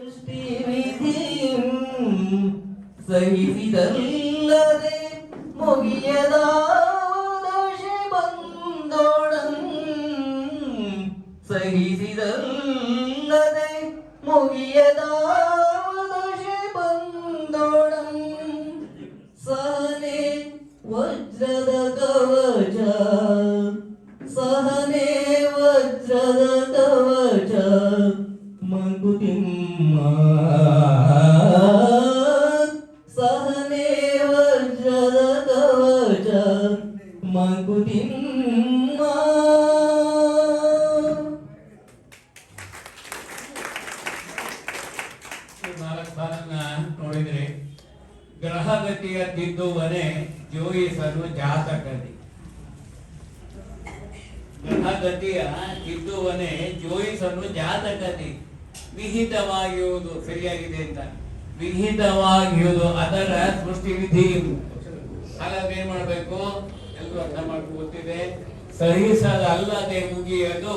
ಸೃಷ್ಟಿವಿಧಿಂ ಸಹಿಸಿದಲ್ಲದೆ ಮುಗಿಯದ ದಶೆ ಬಂದೋಡಂ ಸಹಿಸಿದಲ್ಲದೆ ಮುಗಿಯದ ದಶೆ ವಿಹಿತವಾಗಿರುವುದು ಅದರ ಸೃಷ್ಟಿ ವಿಧಿ ಹಾಗಾದ್ರೆ ಏನ್ ಮಾಡ್ಬೇಕು? ಎಲ್ಲರೂ ಅರ್ಥ ಮಾಡ್ಕೊ ಗೊತ್ತಿದೆ. ಸಹಿಸದಲ್ಲದೆ ಮುಗಿಯೋದು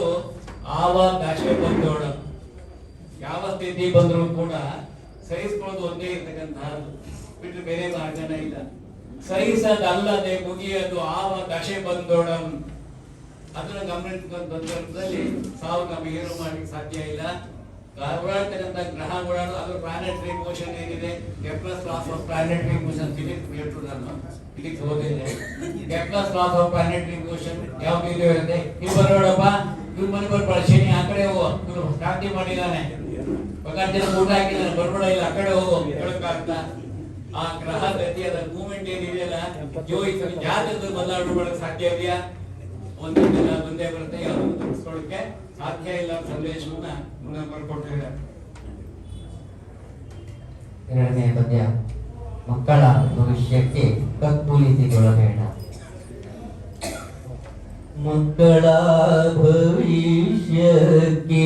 ಆವ ದಶೆ ಬಂದೋಣ ಯಾವ ಸ್ಥಿತಿ ಬಂದರೂ ಕೂಡ ಸಹಿಸ್ಕೊಳ್ಳೋದು ಒಂದೇ ಇರ್ತಕ್ಕಂತಹದ್ದು ಬಿಟ್ಟು ಬೇರೆ ಮಾರ್ಗನ ಇಲ್ಲ. ಸಹಿಸದಲ್ಲದೆ ಮುಗಿಯದು ಆವ ದಶೆ ಬಂದೋಣ ಅದನ್ನ ಸಂದರ್ಭದಲ್ಲಿ ಸಾವು ನಮಗೆ ಏನು ಮಾಡ್ಲಿಕ್ಕೆ ಸಾಧ್ಯ ಇಲ್ಲ. ಓಡಾಡ್ತಕ್ಕಂಥ ಗ್ರಹಗಳ ಅದು ಪ್ಲಾನೆಟರಿ ಮೋಷನ್ ಏನಿದೆ? Kepler's laws of planetary motion physics ಬಿಟ್ಟು ನಾನು ಫಿಸಿಕ್ಸ್ ಓದಿದೆ Kepler's laws of planetary motion ಯಾವ್ದು ಇದೆ ಇರುತ್ತೆ ನೀವು ಬರೋಡಪ್ಪ ಇವ್ರು ಮನೆ ಬರ್ಬೇಡ ಶನಿ ಆ ಕಡೆ ಹೋಗೋ. ಇವ್ರು ಕ್ರಾಂತಿ ಮಾಡಿದಾನೆ. ಜನ ಊಟ ಹಾಕಿದ್ದಾನೆ ಬರ್ಬೇಡ, ಇಲ್ಲ, ಆ ಕಡೆ ಹೋಗು. ಹೇಳಕ್ಕಾಗ್ತಾ? ಆ ಗ್ರಹ ಗತಿ, ಅದರ ಮೂವ್ಮೆಂಟ್ ಏನಿದೆಯಲ್ಲ? ಜೋಯಿಸ ಜಾತಕದ ಬದಲಾವಣೆ ಸಾಧ್ಯ ಇದೆಯಾ? ಒಂದೇ ದಿನ ಒಂದೇ ಬರುತ್ತೆ. ಯಾವುದು? ತಪ್ಪಿಸ್ಕೊಳ್ಳಕ್ಕೆ ಸಾಧ್ಯ ಇಲ್ಲ ಅನ್ನೋ ಸಂದೇಶವನ್ನ ಮುಂದೆ ಬರ್ಕೊಟ್ಟಿದ್ದಾರೆ ಎರಡನೇ ಪದ್ಯ, ಮಕ್ಕಳ ಭವಿಷ್ಯಕ್ಕೆ ಕತ್ತುಲಿಸಿಕೊಳ್ಳಬೇಡ ಮಕ್ಕಳ ಭವಿಷ್ಯಕ್ಕೆ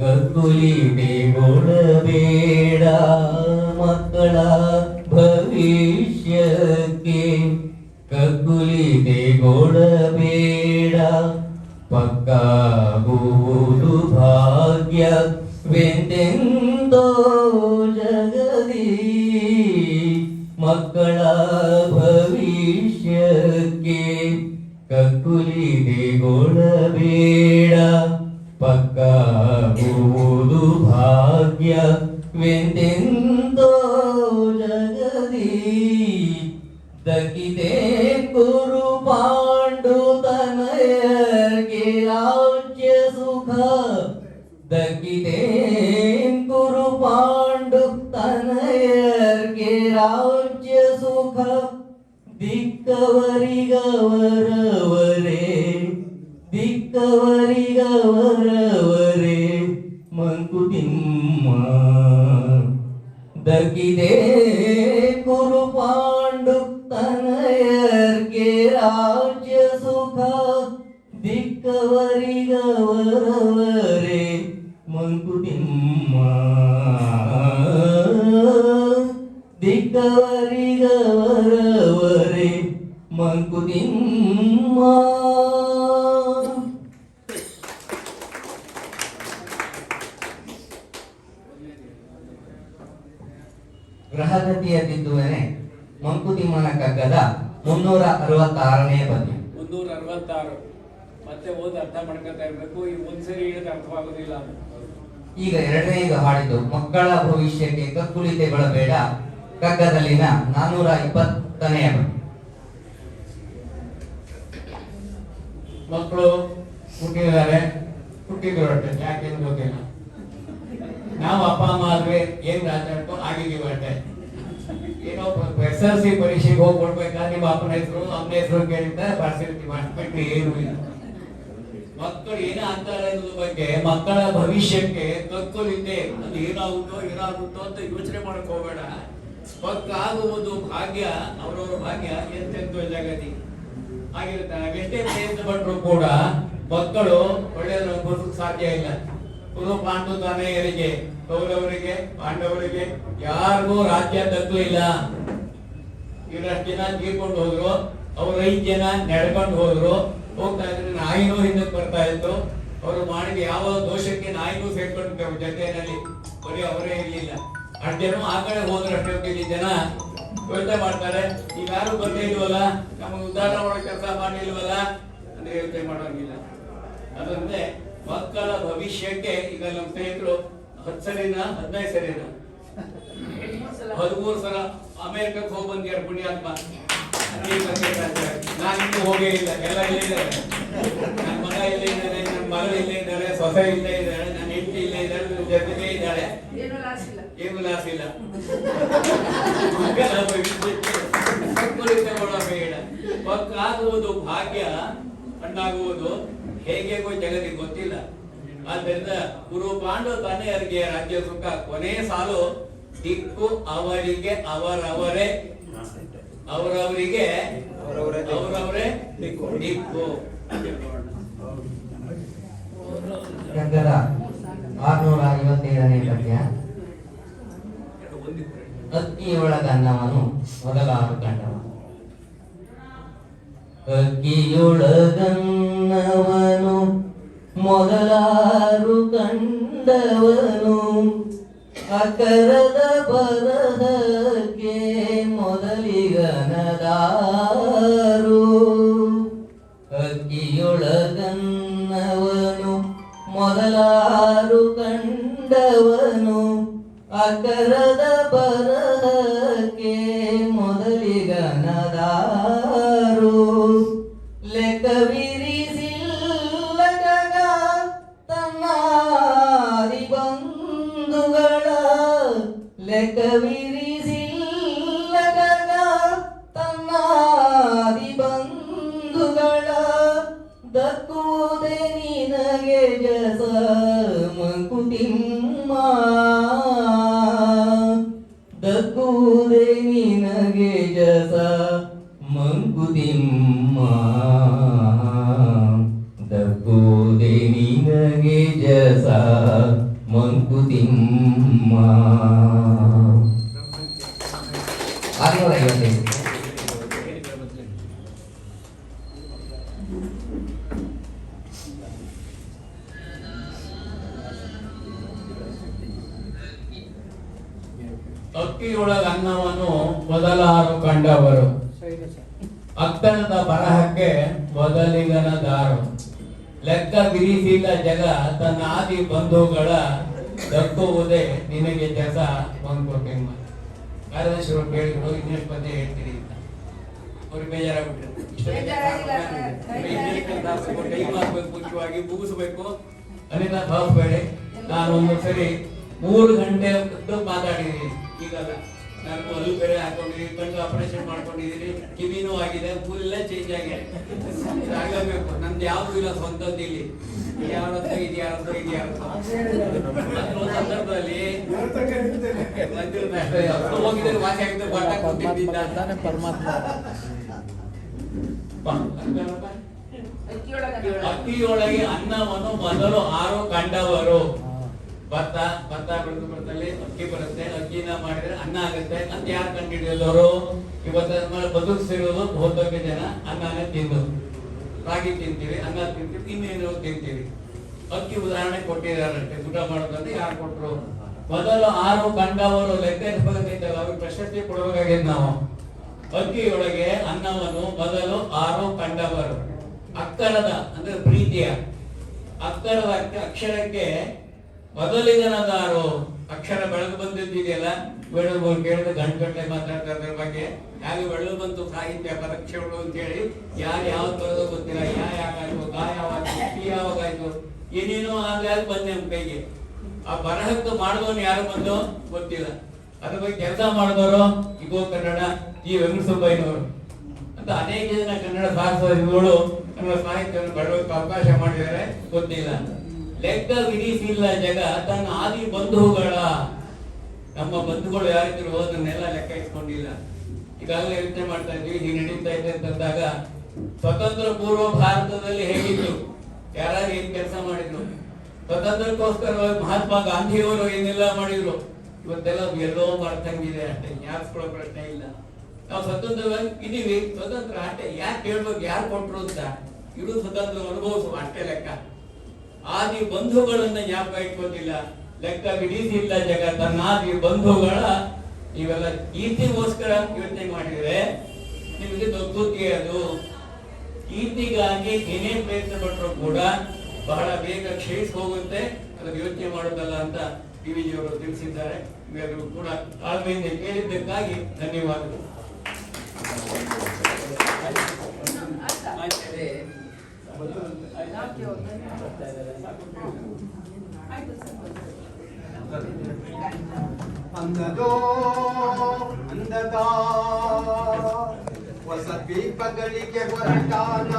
ಕತ್ತುಲಿಸಿಕೊಳ್ಳಬೇಡ ಮಕ್ಕಳ ಭವಿಷ್ಯಕ್ಕೆ ಕತ್ತುಲಿಸಿಕೊಳ್ಳಬೇಡ ಪಕ್ಕಾಗುವುದು ಭಾಗ್ಯವೆಂದೆಂದೋ ಜಗದಿ ಮಕ್ಕಳ ಭವಿಷ್ಯಕ್ಕೆ ಕಕ್ಕುಲಿದೆಗೊಳ್ಳಬೇಡ ಪಕ್ಕಾಗುವುದು ಭಾಗ್ಯವೆಂದೆಂದೋ ದಕ್ಕಿದೆ ಕುರು ಪಾಂಡು ತನಯರ್ಗೆ ರಾಜ್ಯ ಸುಖ ದಿಕ್ಕವರಿಗವರವರೇ ದಿಕ್ಕವರಿಗವರವರೇ ಮಂಕುತಿಮ್ಮ ದಕ್ಕಿದೆ ದಿಕ್ಕವರಿಗವರವರೇ ಮಂಕುತಿಮ್ಮ ಗ್ರಹಗತಿಯ ತಿದ್ದುವನೆ ಮಂಕುತಿಮ್ಮನ ಕಗ್ಗದ ಮುನ್ನೂರ ಅರವತ್ತಾರನೇ ಪದ್ಯ. ಮುನ್ನೂರ ಅರವತ್ತಾರು ಮತ್ತೆ ಓದಿ ಅರ್ಥ ಮಾಡ್ಕೊತಾ ಇರ್ಬೇಕು ಈ ಒಂದ್ಸರಿ ಹೇಳಿದ್ರೆ ಅರ್ಥವಾಗೋದಿಲ್ಲ ಎರಡನೇ ಈಗ ಹಾಡಿದ್ದು ಮಕ್ಕಳ ಭವಿಷ್ಯಕ್ಕೆ ಕಕ್ಕುಲಿತೆಗೊಳ್ಳಬೇಡ ಕಗ್ಗದಲ್ಲಿನ ನಾನೂರ ಇಪ್ಪತ್ತನೆಯ ಮಕ್ಕಳು ಹುಟ್ಟಿದ್ದಾರೆ ಹುಟ್ಟಿದ್ರು ಯಾಕೆ ಗೊತ್ತಿಲ್ಲ. ನಾವು ಅಪ್ಪ, ಅಮ್ಮ ಆದ್ರೆ ಏನ್ ರಾಜಾಡ್ಕೊ ಆಗಿದೀವಿ ಅಷ್ಟೇ ಏನೋ ಎಸ್ ಎಲ್ ಸಿ ಪರೀಕ್ಷೆಗೆ ಹೋಗಿ ಕೊಡ್ಬೇಕಾದ್ರೆ ನಿಮ್ಮ ಅಪ್ಪನ ಹೆಸರು, ಅಮ್ಮನ ಹೆಸರು ಕೇಳಿದ್ದ ಬರ್ಸಿರ್ತೀವಿ ಅಷ್ಟ್ಬಿಟ್ಟು ಏನು ಇಲ್ಲ. ಮಕ್ಕಳು ಏನೋ ಅಂತಾರೆ ಅನ್ನೋದ್ರ ಬಗ್ಗೆ ಮಕ್ಕಳ ಭವಿಷ್ಯಕ್ಕೆ ಕಕ್ಕುಲಿದೆ ಅದು ಏನಾಗುತ್ತೋ ಏನಾಗುತ್ತೋ ಅಂತ ಯೋಚನೆ ಮಾಡಕ್ ಹೋಗ್ಬೇಡ. ಪಕ್ಕಾಗುವುದು ಭಾಗ್ಯ, ಅವರವರ ಭಾಗ್ಯ ಎಂತೆಂತ ಜಗತಿ. ಆಗಿರುತ್ತೆ ನಾವೆಷ್ಟೇ ಪ್ರಯತ್ನ ಪಟ್ಟರು ಕೂಡ ಮಕ್ಕಳು ಒಳ್ಳೆಯದು ಬದುಕು ಸಾಧ್ಯ ಇಲ್ಲ. ಪಾಂಡು ತಾನೆಯರಿಗೆ ಕೌರವರಿಗೆ, ಪಾಂಡವರಿಗೆ ಯಾರಿಗೂ ರಾಜ್ಯ ಇಲ್ಲ. ಇವರಷ್ಟು ಜನ ತೀರ್ಕೊಂಡು ಹೋದ್ರು, ಅವ್ರ ಐದು ಜನ ನಡ್ಕೊಂಡು ಹೋದ್ರು. ಹೋಗ್ತಾ ಇದ್ರೆ ನಾಯಿನೂ ಹಿಂದಕ್ಕೆ ಬರ್ತಾ ಇತ್ತು. ಅವರು ಮಾಡಿದ ಯಾವ ದೋಷಕ್ಕೆ ನಾಯಿನೂ ಸೇರ್ಕೊಂಡು ಜೊತೆಯಲ್ಲಿ. ಬರೀ ಅವರೇ ಇರ್ಲಿಲ್ಲ. ಜನ ಆ ಕಡೆ ಹೋದ್ರೆ ಅಷ್ಟೇ ಇಲ್ಲಿ ಜನ ಯೋಚನೆ ಮಾಡ್ತಾರೆ. ಈಗ ಯಾರು ಬಂದೇ ಇಲ್ವಲ್ಲ? ನಮಗೆ ಉದ್ಧಾರ ಮಾಡೋ ಕೆಲಸ ಮಾಡಿಲ್ವಲ್ಲ ಅಂತ ಯೋಚನೆ ಮಾಡೋಂಗಿಲ್ಲ. ಅದರಂತೆ ಮಕ್ಕಳ ಭವಿಷ್ಯಕ್ಕೆ ಈಗ ನಮ್ಮ ಸ್ನೇಹಿತರು ಹತ್ತು ಸರಿನಾ, ಹದಿನೈದು ಸರಿನಾ? ಹದಿಮೂರು ಸಲ ಅಮೆರಿಕಕ್ಕೆ ಹೋಗಿ ಬಂದ್ಯಾರ ಪುಣ್ಯಾತ್ಮ ನಾನು ಇನ್ನೂ ಹೋಗೇ ಇಲ್ಲ. ಎಲ್ಲ ಇಲ್ಲೇ ಇದ್ದಾರೆ. ನನ್ನ ಮಗ ಇಲ್ಲೇ ಇದ್ದಾರೆ ನನ್ನ ಮಗಳು ಇಲ್ಲೇ ಇದ್ದಾರೆ, ಸೊಸೆ ಇಲ್ಲೇ ಇದ್ದಾರೆ ನನ್ನ ಹೆಂಡತಿ ಇಲ್ಲೇ ಇದ್ದಾರೆ ನನ್ನ ಜೊತೆಗೆ ಇದ್ದಾಳೆ ಏನು ಲಾಸ್ ಮಕ್ಕಳ ಭವಿಷ್ಯಕ್ಕೆ ಸಂಪೂರ್ಣ ಬೇಡ. ಮಕ್ಕಳಾಗುವುದು ಭಾಗ್ಯ ಹಣ್ಣಾಗುವುದು ಹೇಗೆಗೋ ಜಗತ್ತಿಗೆ ಗೊತ್ತಿಲ್ಲ. ಆದ್ದರಿಂದ ಗುರು ಪಾಂಡವ ತನೆಯರಿಗೆ ರಾಜ್ಯ ಸುಖ ಕೊನೆ ಸಾಲು ದಿಕ್ಕು ಅವರಿಗೆ ಅವರವರೇ. ಅವರವರಿಗೆ ಅವರವರೇ ದಿಕ್ಕು. ಆರ್ನೂರ ಐವತ್ತೇಳನೇ ಪದ್ಯ. ಅಕ್ಕಿಯೊಳಗನ್ನವನು ಮೊದಲಾರು ಕಂಡವ ಅಕ್ಕಿಯೊಳಗನ್ನವನು ಮೊದಲಾರು ಕಂಡವನು. ಅಕರದ ಬರಹಕ್ಕೆ ಲೆಕ್ಕವಿರಿಸಿಲ್ಲಗ ತನ್ನಾದಿ ಬಂಧುಗಳ ಲೆಕ್ಕವಿರಿಸಿಲ್ಲಗ ಆರುನೂರ ಐವತ್ತೈದು ಅಕ್ಕಿಯೊಳಗ ಅನ್ನವನ್ನು ಮೊದಲಾರು ಕಂಡವರು. ಅಕ್ಕನದ ಬರಹಕ್ಕೆ ಮೊದಲಿಗನ ದಾರು. ಲೆಕ್ಕ ಬಿರಿಸಿದ ಜಗ ತನ್ನ ಆದಿ ಬಂಧುಗಳ ದಕ್ಕುವುದೇ ನಿನಗೆ ಜಸ ಮಂಕುಟಿಮ್ಮ ಕಾರ್ಯದರ್ಶಿಗಳು ಕೇಳಿದ್ರು ಇನ್ನೆಷ್ಟು ಪದ್ಯ ಹೇಳ್ತೀರಿ ಅಂತ. ಅವ್ರು ಬೇಜಾರಾಗ್ಬಿಟ್ರು. ಕೈ ಮುಖ್ಯವಾಗಿ ಮುಗಿಸ್ಬೇಕು. ಅನಿತ ಭಾವಬೇಡಿ ನಾನು ಒಂದು ಸರಿ ಮೂರು ಗಂಟೆ ಮಾತಾಡಿದ್ದೀನಿ. ಈಗಲ್ಲ. ನಾನು ಮೊದಲು ಬೇರೆ ಹಾಕೊಂಡಿದ್ದೀನಿ ಕಣ್ಣು ಆಪರೇಷನ್ ಮಾಡ್ಕೊಂಡಿದ್ದೀನಿ ಕಿವಿನೂ ಆಗಿದೆ ಫುಲ್ ಚೇಂಜ್ ಆಗಿದೆ. ಆಗಬೇಕು. ನಂದು ಯಾವ್ದು ಇಲ್ಲ ಸ್ವಂತದ್ದು ಇಲ್ಲಿ. ಯಾರತ್ರ ಇದು ಅಂತ ಇದು ಒಂದು ಸಂದರ್ಭದಲ್ಲಿ ಹೋಗಿದ್ದಾರೆ ವಾಸಿ ಆಗಿದ್ದು ಬಟ್ಟ ಕೂತಿದ್ದ ಪರಮಾತ್ಮ. ಅಕ್ಕಿಯೊಳಗೆ ಅಕ್ಕಿಯೊಳಗೆ ಅನ್ನವನ್ನು ಮೊದಲು ಆರು ಕಂಡವರು. ಭತ್ತ ಭತ್ತ ಬೆಳೆದು ಬರ್ತಲ್ಲಿ ಅಕ್ಕಿ ಬರುತ್ತೆ, ಅಕ್ಕಿನ ಮಾಡಿದ್ರೆ ಅನ್ನ ಆಗುತ್ತೆ. ಅಂತ ಯಾರು ಕಂಡಿಡಿಯೋದವರು ಇವತ್ತು ಬದುಕಿಸಿರೋದು ಬಹುತೇಕ ಜನ ಅನ್ನನೇ ತಿಂದು. ರಾಗಿ ತಿಂತೀವಿ, ಅನ್ನ ತಿಂತೀವಿ, ಇನ್ನೇನು ತಿಂತೀವಿ. ಅಕ್ಕಿ ಉದಾಹರಣೆ ಕೊಟ್ಟಿದ್ದಾರಂತೆ, ಊಟ ಮಾಡೋದಂದ್ರೆ ಯಾರು ಕೊಟ್ಟರು ಮೊದಲು ಆರು ಕಂಡವರು ಲೆಕ್ಕ ಅವ್ರಿಗೆ ಪ್ರಶಸ್ತಿ ಕೊಡಬೇಕಾಗಿದೆ ನಾವು. ಅಕ್ಕಿಯೊಳಗೆ ಅನ್ನವನ್ನು ಮೊದಲು ಆರು ಕಂಡವರು ಅಕ್ಕರದ, ಅಂದ್ರೆ ಪ್ರೀತಿಯ. ಅಕ್ಕರದ ಅಕ್ಷರಕ್ಕೆ ಮೊದಲಿಗನದಾರು ಅಕ್ಷರ ಬೆಳಗು ಬಂದಿದ್ದಿದೆಯಲ್ಲ? ಬೆಳೆದು ಕೇಳಿದ್ರೆ ಗಂಟೆ ಮಾತಾಡ್ತಾ ಇದ್ರ ಬಗ್ಗೆ. ಯಾರು ಬೆಳೆದು ಬಂತು, ಸಾಹಿತ್ಯ ಪರೀಕ್ಷೆಗಳು ಅಂತ ಹೇಳಿ ಯಾರು ಯಾವ ತೊಳೆದು ಗೊತ್ತಿಲ್ಲ. ಯಾ ಯಾಕಾಯ್ತು ಗಾ ಯಾವಾಗಾಯ್ತು ಯಾವಾಗಾಯ್ತು. ಏನೇನೋ ಅದು ಬಂದೆ ನಮ್ಮ ಕೈಗೆ. ಆ ಬರಹಕ್ಕೆ ಮಾಡಿದವನು ಯಾರು ಬಂದು? ಗೊತ್ತಿಲ್ಲ. ಅದ್ರ ಬಗ್ಗೆ ಕೆಲಸ ಮಾಡಿದವರು ಇಗೋ ಕನ್ನಡ ಈ ವೆಂಕಟಸುಬ್ಬಯ್ಯನವರು. ಅಂತ ಅನೇಕ ಜನ ಕನ್ನಡ ಸಾಹಸಗಳು ಕನ್ನಡ ಸಾಹಿತ್ಯವನ್ನು ಬೆಳೆಯೋಕೆ ಅವಕಾಶ ಮಾಡಿದ್ದಾರೆ. ಗೊತ್ತಿಲ್ಲ. ಲೆಕ್ಕ ವಿಧಿಸಿಲ್ಲ ಜಗ, ತನ್ನ ಆದಿ ಬಂಧುಗಳ. ನಮ್ಮ ಬಂಧುಗಳು ಯಾರಿದ್ರು ಅದನ್ನೆಲ್ಲ ಲೆಕ್ಕ ಇಟ್ಕೊಂಡಿಲ್ಲ. ಈಗಾಗಲೇ ಯೋಚನೆ ಮಾಡ್ತಾ ಇದ್ವಿ, ಹೀಗೆ ನಡೀತಾ ಇದೆ ಅಂತಂದಾಗ ಸ್ವತಂತ್ರ ಪೂರ್ವ ಭಾರತದಲ್ಲಿ ಹೇಗಿತ್ತು? ಯಾರು ಏನ್ ಕೆಲಸ ಮಾಡಿದ್ರು? ಸ್ವತಂತ್ರಕ್ಕೋಸ್ಕರ ಮಹಾತ್ಮ ಗಾಂಧಿಯವರು ಏನೆಲ್ಲ ಮಾಡಿದ್ರು? ಇವತ್ತೆಲ್ಲ ಎಲ್ಲೋ ಮಾಡ್ತಂಗಿದೆ ಅಷ್ಟೇ ಜ್ಞಾಪಿಸ್ಕೊಳ್ಳೋ ಪ್ರಶ್ನೆ ಇಲ್ಲ. ನಾವು ಸ್ವತಂತ್ರವಾಗಿ ಇದೀವಿ ಸ್ವತಂತ್ರ ಅಷ್ಟೇ. ಯಾಕೆ ಹೇಳ್ಬೇಕು, ಯಾರು ಕೊಟ್ರು ಅಂತ? ಇರು ಸ್ವತಂತ್ರ ಅನುಭವಿಸುವ ಅಷ್ಟೇ ಲೆಕ್ಕ. ಆದಿ ಬಂಧುಗಳನ್ನ ಯಾಕೆ ಇಟ್ಕೋತಿಲ್ಲ ಲೆಕ್ಕ ಬಿಡಿಸಿಲ್ಲ ಜಗ ನೀವು ಬಂಧುಗಳ ಇವೆಲ್ಲ ಕೀರ್ತಿಗೋಸ್ಕರ ಯೋಚನೆ ಮಾಡಿದ್ರೆ ನಿಮಗೆ ದೊಡ್ಡ ಅದು. ಕೀರ್ತಿಗಾಗಿ ಏನೇ ಪ್ರಯತ್ನ ಪಟ್ಟರು ಕೂಡ ಬಹಳ ಬೇಗ ಕ್ಷಯಿಸಿ ಹೋಗುತ್ತೆ ಅದಕ್ಕೆ ಯೋಚನೆ ಮಾಡೋದಲ್ಲ ಅಂತ ಟಿ ವಿ ಜಿಯವರು ತಿಳಿಸಿದ್ದಾರೆ. ಇವೆಲ್ಲರೂ ಕೂಡ ತಾಳ್ಮೆಯಿಂದ ಕೇಳಿದ್ದಕ್ಕಾಗಿ ಧನ್ಯವಾದಗಳು. ಅರ್ಥ ಆಯ್ತು ಸರ್ ಅಂದದೋ ಅಂದದ ಹೊಸ ದ್ವೀಪಗಳಿಗೆ ಹೊರಟಾನ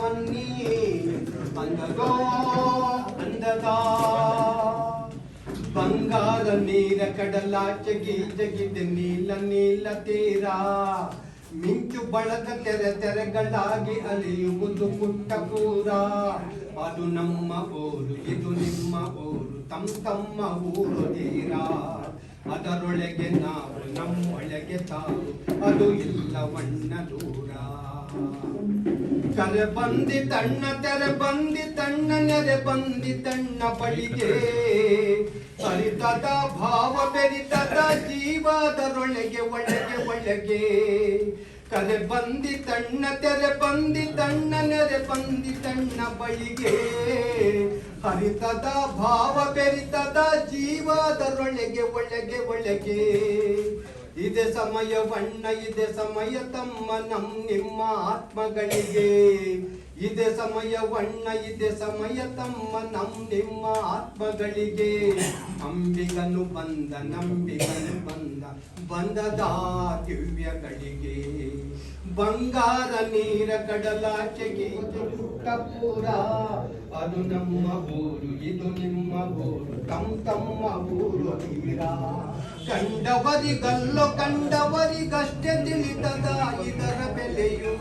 ಬನ್ನಿ ಅಂದದೋ ಅಂದದ ಬಂಗಾರ ನೀರ ಕಡಲಾಚೆ ಗೀಜಗಿದೆ ನೀಲ ನೀಲ ತೀರ ಮಿಂಚು ಬಳಗ ತೆರೆ ತೆರೆಗಳಾಗಿ ಅಲಿಯುವುದು ಪುಟ್ಟ ಕೂರ. ಅದು ನಮ್ಮ ಊರು, ಇದು ನಿಮ್ಮ ಊರು ತಮ್ಮ ತಮ್ಮ ಊರು ತೀರ. ಅದರೊಳಗೆ ನಾವು ನಮ್ಮೊಳಗೆ ತಾವು, ಅದು ಇಲ್ಲವಣ್ಣ ದೂರ ಕರೆ ಬಂದಿ ತಣ್ಣ, ತೆರೆ ಬಂದಿ ತಣ್ಣ, ನೆರೆ ಬಂದಿ ತಣ್ಣ ಬಳಿಗೆ ಹರಿತದ ಭಾವ, ಬೆರಿತದ ಜೀವದರೊಳಗೆ, ಒಳಗೆ ಒಳಗೆ. ಕರೆ ಬಂದಿ ತಣ್ಣ, ತೆರೆ ಬಂದಿ ತಣ್ಣ, ನೆರೆ ಬಂದಿ ತಣ್ಣ ಬಳಿಗೆ ಹರಿತದ ಭಾವ, ಬೆರಿತದ ಜೀವದರೊಳಗೆ, ಒಳಗೆ ಒಳಗೆ. ಇದೆ ಸಮಯವಣ್ಣ ಇದೆ ಸಮಯ ತಮ್ಮ, ನಮ್, ನಿಮ್ಮ ಆತ್ಮಗಳಿಗೆ. ಇದೆ ಸಮಯವಣ್ಣ ಇದೆ ಸಮಯ ತಮ್ಮ, ನಮ್, ನಿಮ್ಮ ಆತ್ಮಗಳಿಗೆ. ಅಂಬಿಗನು ಬಂದ, ನಂಬಿಗನು ಬಂದ, ಬಂದದ ದಿವ್ಯಗಳಿಗೆ. ಬಂಗಾರ ನೀರ ಕಡಲಾಚೆಗೆ ಪುರ. ಅದು ನಮ್ಮ ಊರು, ಇದು ನಿಮ್ಮ ಊರು ತಮ್ಮ ತಮ್ಮ ಊರು ತೀರ ಕಂಡವರಿಗಲ್ಲೋ ಕಂಡವರಿಗಷ್ಟೇ ತಿಳಿತದ ಇದರ ಬೆಲೆಯು.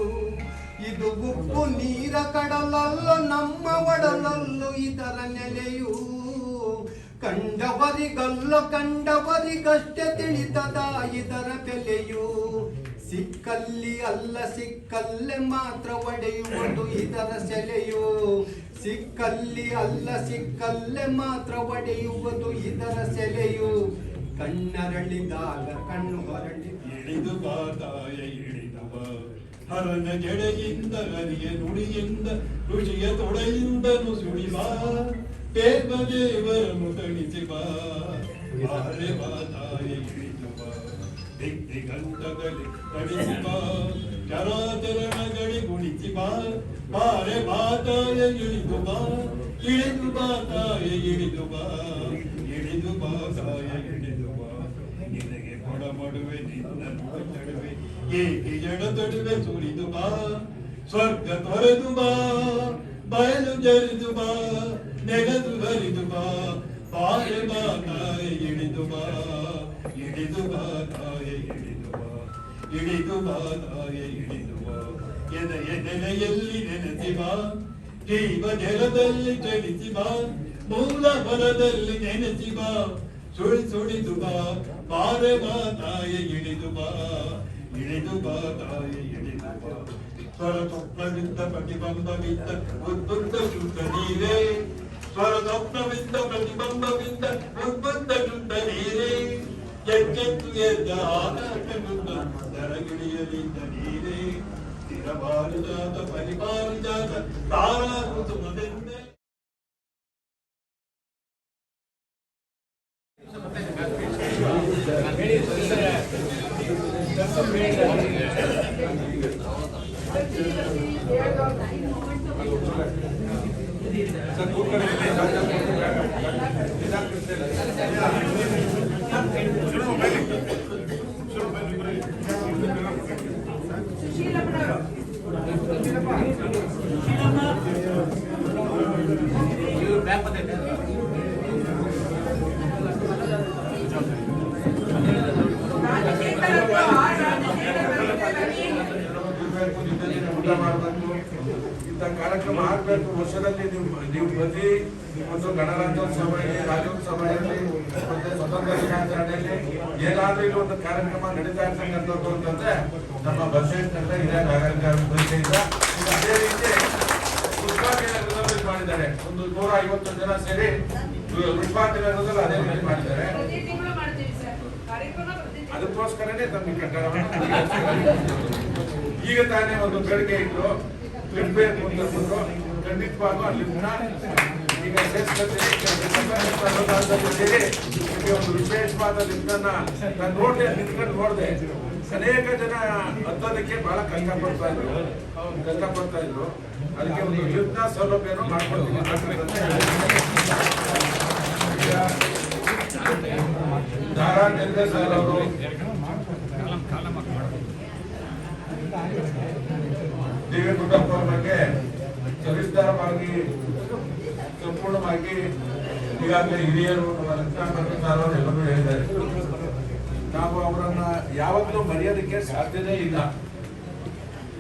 ಇದು ಉಪ್ಪು ನೀರ ಕಡಲಲ್ಲೋ, ನಮ್ಮ ಒಡಲಲ್ಲೂ ಇದರ ನೆಲೆಯು. ಕಂಡವರಿಗಲ್ಲೋ ಕಂಡವರಿಗಷ್ಟೇ ತಿಳಿತದ ಇದರ ಬೆಲೆಯು. ಸಿಕ್ಕಲ್ಲಿ ಅಲ್ಲ, ಸಿಕ್ಕಲ್ಲೇ ಮಾತ್ರ ಒಡೆಯುವುದು ಇದರ ಸೆಲೆಯು. ಸಿಕ್ಕಲ್ಲಿ ಅಲ್ಲ, ಸಿಕ್ಕಲ್ಲೇ ಮಾತ್ರ ಒಡೆಯುವುದು ಇದರ ಸೆಲೆಯು. ಕಣ್ಣರಳಿದಾಗ ಕಣ್ಣು ಹೊರಳಿ ಇಳಿದು ಬಾ ಇಳಿದವ ಹರನ ಜಡೆಯಿಂದ ಹರಿಯ ನುಡಿಯಿಂದ, ಋಷಿಯ ತೊಡೆಯಿಂದ ಸುಳಿವ ದೇವ ದೇವರನ್ನು ತಣಿಸಿ ಬಾರೆ ಬಾ ತಾಯ ಇಳಿದು ಕಳಿಸಿ ಬಾ ಚರಾಚರಣಗಳಿ ಗುಣಿಸಿ ಬಾ ಬಾರೆ ಬಾ ತಾಯ ಇಳಿದು ಬಾ ಇಳಿದು ಬಾ ತಾಯ ಇಳಿದು ಬಾ ಇಳಿದು ಬಾ ತಾಯ ಇಳಿದು ಬಾ ನಿನಗೆ ಕೊಡ ಮಾಡುವೆ ನಿನ್ನ ತಡುವೆ ಏಕೆ ಜಡ ತಡುವೆ ಸುರಿದು ಬಾ ಸ್ವರ್ಗ ತೊರೆದು ಬಾ ಬಯಲು ಜರಿದು ಬಾ ನೆಗೆದು ಹರಿದು ಬಾ ಬಾರೆ ಬಾ ತಾಯಿ ಇಳಿದು ಬಾ. ಇಳಿದು ಬಾ ತಾಯೆ ಇಳಿದು ಬಾ ಇಳಿದು ಬಾ ತಾಯೆ ಬಾ ಎದೆಯ ನೆಲೆಯಲ್ಲಿ ನೆನೆಸಿ ಬಾ ಜೀವ ಜಲದಲ್ಲಿ ಚಲಿಸಿ ಬಾ ಮೂಲ ಬಲದಲ್ಲಿ ನೆನೆಸಿ ಬಾ ಸುಳಿ ಸುಳಿದು ಬಾ ಬಾರೆ ಬಾ ತಾಯೆ ಇಳಿದು ಬಾ ಇಳಿದು ಬಾ ತಾಯೆ ಇಳಿದು ಬಾ ಸ್ವರ ಸ್ವಪ್ನವಿದ್ದ ಪ್ರತಿಬಂಧವಿದ್ದ ಉದ್ಬುದ್ಧ ಶುದ್ಧ ನೀರೇ ಸ್ವರ ಸ್ವಪ್ನವಿದ್ದ ಪ್ರತಿಬಂಧವಿದ್ದ ಉದ್ಬುದ್ಧ ಶುದ್ಧ ನೀರೇ. ಎದ್ದ ಆಕಾಶವಿದ್ದ ದರಗಿಳಿಯಲಿದ್ದ ನೀರೇ ಸ್ಥಿರಪಾರಿಜಾತ ಪರಿಪಾರಿಜಾತ ತಾರಾ ಕುಸುಮದೆಂದೇ ಊಟ ಮಾಡಬೇಕು ಇಂಥ ಕಾರ್ಯಕ್ರಮ ಆಗ್ಬೇಕು ವರ್ಷದಲ್ಲಿ ನೀವು ನೀವು ಪ್ರತಿ ಒಂದು ಗಣರಾಜ್ಯೋತ್ಸವ ರಾಜ್ಯೋತ್ಸವದಲ್ಲಿ ಮತ್ತೆ ಸ್ವತಂತ್ರ ದಿನಾಚರಣೆಯಲ್ಲಿ ಏನಾದ್ರೂ ಇಲ್ಲಿ ಒಂದು ಕಾರ್ಯಕ್ರಮ ನಡೀತಾ ಇರ್ತಕ್ಕಂಥದ್ದು ಅಂತಂದ್ರೆ ನಮ್ಮ ಬಸವೇಶ್ವರ ಹಿರಿಯ ನಾಗರಿಕ ಅಭಿವೃದ್ಧಿಯಿಂದ ಅದೇ ರೀತಿ ಪುಷ್ಪಾಂಜಲಿ ರಿಸರ್ವೇಟ್ ಮಾಡಿದ್ದಾರೆ. ಒಂದು ನೂರ ಐವತ್ತು ಜನ ಸೇರಿ ನಗರದಲ್ಲಿ ಅದೇ ರೀತಿ ಮಾಡಿದ್ದಾರೆ. ಅದಕ್ಕೋಸ್ಕರನೇ ತಮ್ಮ ಕಟ್ಟಡವನ್ನು ಈಗ ತಾನೇ ಒಂದು ಬೇಡಿಕೆ ದುಡ್ಡು ಬೇಕು ಅಂತ ಬಂದ್ರು ಖಂಡಿತವಾಗೂ ಅಲ್ಲಿ ಈಗ ಸೇರಿ ನಿಮಗೆ ಒಂದು ವಿಶೇಷವಾದ ಲಿಫ್ಟನ್ನ ನಾನು ನೋಡಿದೆ, ನಿಂತ್ಕೊಂಡು ನೋಡಿದೆ. ಅನೇಕ ಜನ ಹತ್ತೋದಕ್ಕೆ ಬಹಳ ಕಷ್ಟ ಪಡ್ತಾ ಇದ್ರು. ಕಷ್ಟ ಪಡ್ತಾ ಇದ್ರು. ಅದಕ್ಕೆ ಒಂದು ಯುದ್ಧ ಸೌಲಭ್ಯನೂ ಮಾಡ್ಕೊಡ್ತೀವಿ ದಾರಾ ನಿರ್ದೇಶಕರು ಅವರು ದಿವ್ಯ ಕುಟುಂಬ ಬಗ್ಗೆ ಸವಿಸ್ತಾರವಾಗಿ, ಸಂಪೂರ್ಣವಾಗಿ ಈಗಾಗಲೇ ಹಿರಿಯರು ಅವರು ಎಲ್ಲರೂ ಹೇಳಿದ್ದಾರೆ. ನಾವು ಅವರನ್ನ ಯಾವತ್ತೂ ಮರೆಯೋದಕ್ಕೆ ಸಾಧ್ಯನೇ ಇಲ್ಲ.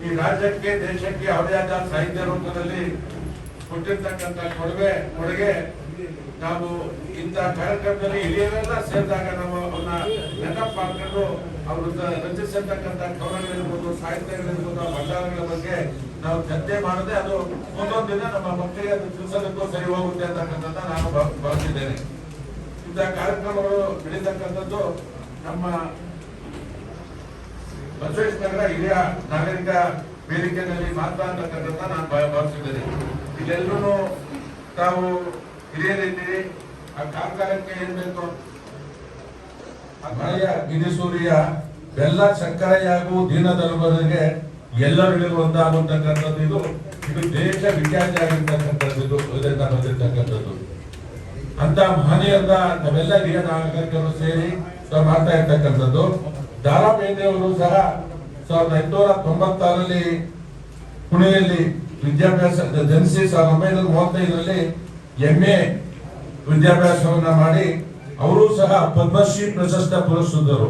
ಈ ರಾಜ್ಯಕ್ಕೆ, ದೇಶಕ್ಕೆ ಯಾವುದೇ ಆದ ಸಾಹಿತ್ಯ ರೂಪದಲ್ಲಿ ಕೊಟ್ಟಿರ್ತಕ್ಕಂಥ ಕೊಡುಗೆ ಕೊಡುಗೆ ನಾವು ಇಂಥ ಕಾರ್ಯಕ್ರಮದಲ್ಲಿ ಹಿರಿಯರೆಲ್ಲ ಸೇರಿದಾಗ ನಾವು ಅವನ್ನ ನೆನಪು ಮಾಡ್ಕೊಂಡು ಅವರು ರಚಿಸಿರ್ತಕ್ಕಂಥ ಕವನಗಳಿರ್ಬೋದು, ಸಾಹಿತ್ಯಗಳಿರ್ಬೋದು ಭಂಡಾರಗಳ ಬಗ್ಗೆ ನಾವು ಚರ್ಚೆ ಮಾಡದೆ ಅದು ಒಂದೊಂದು ದಿನ ನಮ್ಮ ಮಕ್ಕಳಿಗೆ ಅದು ತಿಳಿಸೋದಕ್ಕೂ ಸರಿ ಹೋಗುತ್ತೆ ಅಂತಕ್ಕಂಥದ್ದು ನಾನು ಭಾವ- ಭಾವಿಸಿದ್ದೇನೆ. ಇಂಥ ಕಾರ್ಯಕ್ರಮಗಳು ನಡೀತಕ್ಕಂಥದ್ದು ನಮ್ಮ ಬಸವೇಶ್ ನಗರ ಹಿರಿಯ ನಾಗರಿಕ ವೇದಿಕೆಯಲ್ಲಿ ಮಾತ್ರ ಅಂತಕ್ಕಂಥದ್ದನ್ನ ನಾನು ಭಾವ- ಭಾವಿಸಿದ್ದೇನೆ ಇಲ್ಲೆಲ್ಲರೂ ತಾವು ಹಿರಿಯರಿದ್ದೀರಿ ಆ ಕಾರ್ಕಾಲಕ್ಕೆ ಏನ್ ಬೇಕು? ಮಳೆಯ ಗಿರಿಸೂರಿಯ ಬೆಲ್ಲ ಸಕ್ಕರೆಯಾಗೂ ದೀನದಲ್ಬರಿಗೆ ಎಲ್ಲರಿಗೂ ಒಂದಾಗುತ್ತಕ್ಕಂಥದ್ದು ಇದು. ಇದು ದೇಶ ವಿಖ್ಯಾತಿ ಆಗಿರ್ತಕ್ಕಂಥದ್ದು ಇದು ಇದರಿಂದ ಅಂತ ಮಹನೀಯರ ನಾವೆಲ್ಲ ಹಿರಿಯ ನಾಗರಿಕರು ಸೇರಿ ಮಾಡ್ತಾ ಇರ್ತಕ್ಕಂಥದ್ದು. ದಾರಾ ಬೇಂದ್ರೆಯವರು ಸಹ ಸಾವಿರದ ಎಂಟುನೂರ ತೊಂಬತ್ತಾರರಲ್ಲಿ ಪುಣೆಯಲ್ಲಿ ವಿದ್ಯಾಭ್ಯಾಸ ಜನಿಸಿ ಸಾವಿರದ ಒಂಬೈನೂರ ಮೂವತ್ತೈದರಲ್ಲಿ ಎಂ ಎ ವಿದ್ಯಾಭ್ಯಾಸವನ್ನ ಮಾಡಿ ಅವರು ಸಹ ಪದ್ಮಶ್ರೀ ಪ್ರಶಸ್ತ ಪುರಸ್ಕೃತರು.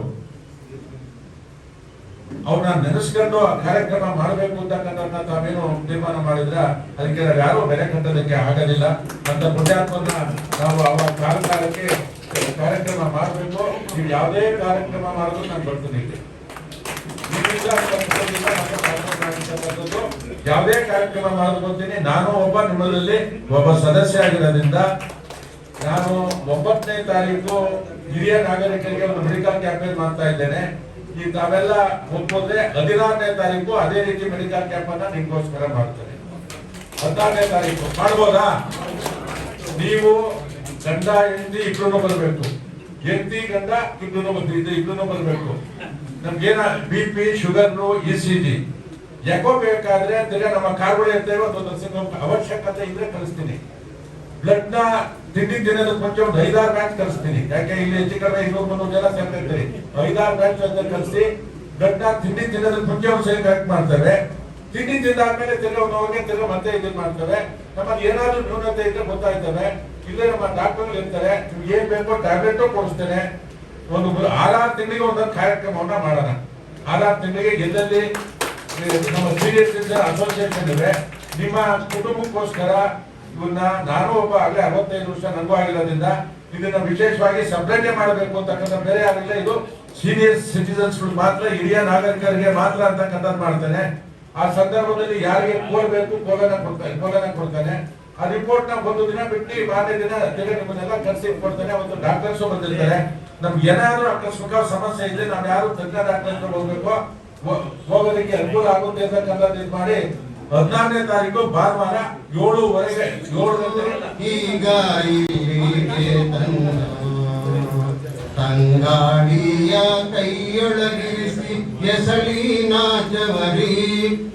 ಅವ್ರನ್ನ ನೆನೆಸ್ಕೊಂಡು ಕಾರ್ಯಕ್ರಮ ಮಾಡಬೇಕು ಅಂತಕ್ಕಂಥ ತಾವೇನು ತೀರ್ಮಾನ ಮಾಡಿದ್ರ ಅದಕ್ಕೆ ಯಾರು ಬೆಲೆ ಕಟ್ಟೋದಕ್ಕೆ ಆಗಲಿಲ್ಲ. ಅಂತ ಪುಣ್ಯಾತ್ಮನ ನಾವು ಅವರ ಕಾಲಕಾಲಕ್ಕೆ ಕಾರ್ಯಕ್ರಮ ಮಾಡಬೇಕು. ನೀವು ಯಾವುದೇ ಕಾರ್ಯಕ್ರಮ ಮಾಡಿದ್ರು ನಾನು ಬರ್ತೀನಿ ಯಾವುದೇ ಕಾರ್ಯಕ್ರಮ ಮಾಡೋದು ಬರ್ತೀನಿ. ನಾನು ಒಬ್ಬ ನಿಮ್ಮಲ್ಲಿ ಒಬ್ಬ ಸದಸ್ಯ ಆಗಿರೋದ್ರಿಂದ ನಾನು ಒಂಬತ್ತನೇ ತಾರೀಕು ಹಿರಿಯ ನಾಗರಿಕರಿಗೆ ಒಂದು ಮೆಡಿಕಲ್ ಕ್ಯಾಂಪೇನ್ ಮಾಡ್ತಾ ಇದ್ದೇನೆ. ಈ ತಾವೆಲ್ಲ ಒಪ್ಪೋದ್ರೆ ಹದಿನಾರನೇ ತಾರೀಕು ಅದೇ ರೀತಿ ಮೆಡಿಕಲ್ ಕ್ಯಾಂಪ್ ಅನ್ನ ನಿಮ್ಗೋಸ್ಕರ ಮಾಡ್ತೇನೆ. ಹದಿನಾರನೇ ತಾರೀಕು. ಮಾಡ್ಬೋದಾ? ನೀವು ಗಂಡ, ಹೆಂಡತಿ ಇಬ್ರು ಬರಬೇಕು. ಹೆಂಡತಿ, ಗಂಡ ಇಬ್ರು ಬರ್ತಿದ್ದು ಇಬ್ರು ಬರಬೇಕು. ನಮ್ಗೇನ B P sugar E C G ಯಾಕೋ ಬೇಕಾದ್ರೆ ತಿರ್ಗಾ ನಮ್ಮ ಕಾರ್ಗಳು ಇರ್ತೇವೆ ಒಂದು ನರ್ಸಿಂಗ್ ಅವಶ್ಯಕತೆ ಇದ್ರೆ ಕಳಿಸ್ತೀನಿ. ಬ್ಲಡ್ನ ತಿಂಡಿ ದಿನದ ಮುಂಚೆ ಒಂದು ಐದಾರು ಬ್ಯಾಚ್ ಕಳಿಸ್ತೀನಿ. ಯಾಕೆ ಇಲ್ಲಿ ಹೆಚ್ಚು ಕಡಿಮೆ ಇನ್ನೂರು ಮುನ್ನೂರು ಜನ ಸೇರ್ತಿರ್ತೀರಿ ಐದಾರು ಬ್ಯಾಚ್ ಅಂತ ಕಳಿಸಿ ಬ್ಲಡ್ನ ತಿಂಡಿ ದಿನದ ಮುಂಚೆ ಒಂದು ಸೇರಿ ಕಲೆಕ್ಟ್ ಮಾಡ್ತೇವೆ ತಿಂಡಿ ತಿಂದಾದ್ಮೇಲೆ ತಿರ್ಗಾ ಹೋಗಿ ತಿರ್ಗಾ ಮತ್ತೆ ಇದನ್ನ ಮಾಡ್ತಾರೆ. ನಮ್ಮಲ್ಲಿ ಏನಾದ್ರೂ ನ್ಯೂನತೆ ಇದ್ರೆ ಗೊತ್ತಾಯ್ತವೆ ಇಲ್ಲೇ ನಮ್ಮ ಡಾಕ್ಟರ್ಗಳು ಇರ್ತಾರೆ ನಿಮ್ಗೆ ಏನ್ ಬೇಕೋ ಟ್ಯಾಬ್ಲೆಟ್ ಕೊಡಿಸ್ತೇನೆ. ಒಂದು ಆರಾರು ತಿಂಗಳಿಗೆ ಒಂದೊಂದು ಕಾರ್ಯಕ್ರಮವನ್ನ ಮಾಡೋಣ. ಆರಾರು ತಿಂಗಳಿಗೆ ಎಲ್ಲಲ್ಲಿ ನಮ್ಮ ಸೀರಿಯಸ್ ಅಸೋಸಿಯೇಷನ್ ಇದೆ. ನಿಮ್ಮ ಕುಟುಂಬಕ್ಕೋಸ್ಕರ ಇವನ್ನ ನಾನು ಒಬ್ಬ ಆಗಲೇ ಅರವತ್ತೈದು ವರ್ಷ ನನಗೂ ಆಗಿರೋದ್ರಿಂದ ಇದನ್ನ ವಿಶೇಷವಾಗಿ ಸಪ್ರೇಟೇ ಮಾಡಬೇಕು ಅಂತಕ್ಕಂಥ ಬೇರೆ ಯಾರಿಲ್ಲ. ಇದು ಸೀನಿಯರ್ ಸಿಟಿಸನ್ಸ್ ಮಾತ್ರ, ಹಿರಿಯ ನಾಗರಿಕರಿಗೆ ಮಾತ್ರ ಅಂತಕ್ಕಂಥದ್ದು ಮಾಡ್ತಾನೆ ಆ ಸಂದರ್ಭದಲ್ಲಿ ಯಾರಿಗೆ ಕೋಲ್ ಬೇಕು ಕೋಲನ ಕೊಡ್ತಾನೆ ಕೋಲನ ಕೊಡ್ತಾನೆ. ಆ ರಿಪೋರ್ಟ್ನ ಒಂದು ದಿನ ಬಿಟ್ಟು ಮಾರನೇ ದಿನ ತಿರ್ಗಿ ನಿಮ್ಮನ್ನೆಲ್ಲ ಕರ್ಸಿ ಕೊಡ್ತಾನೆ. ಒಂದು ಡಾಕ್ಟರ್ಸ್ ಬಂದಿರ್ತಾರೆ. ನಮ್ಗೆ ಏನಾದ್ರೂ ಅಕಸ್ಮಿಕ ಸಮಸ್ಯೆ ಇದ್ರೆ ನಾವು ಯಾರು ತಜ್ಞ ಡಾಕ್ಟರ್ ಹತ್ರ ಹೋಗ್ಬೇಕು. ಹೋಗೋದಕ್ಕೆ ಅನುಕೂಲ ಆಗುತ್ತೆ ಅಂತ ಇದು ಮಾಡಿ ಹದಿನಾರನೇ ತಾರೀಕು ಭಾನುವಾರ ಏಳುವರೆಗೆ ಏಳು ಈಗ ತಂಗಾಡಿಯ ಕೈಯೊಳಗಿರಿಸಿ ಎಸಳಿನ ಚವರಿ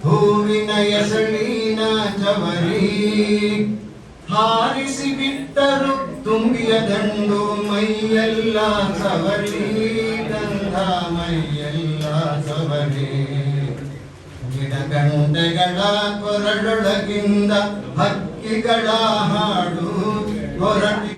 ಹೂವಿನ ಎಸಳಿನ ಚವರಿ ಹಾರಿಸಿ ಬಿಟ್ಟರು ತುಂಬಿಯ ದಂಡು ಮೈಯೆಲ್ಲ ಸವರಿ, ಗಂಧ ಮೈಯೆಲ್ಲ ಸವರಿ. ಗಿಡಗಂಟೆಗಳ ಕೊರಳೊಳಗಿಂದ ಹಕ್ಕಿಗಳ ಹಾಡು ಹೊರಟಿ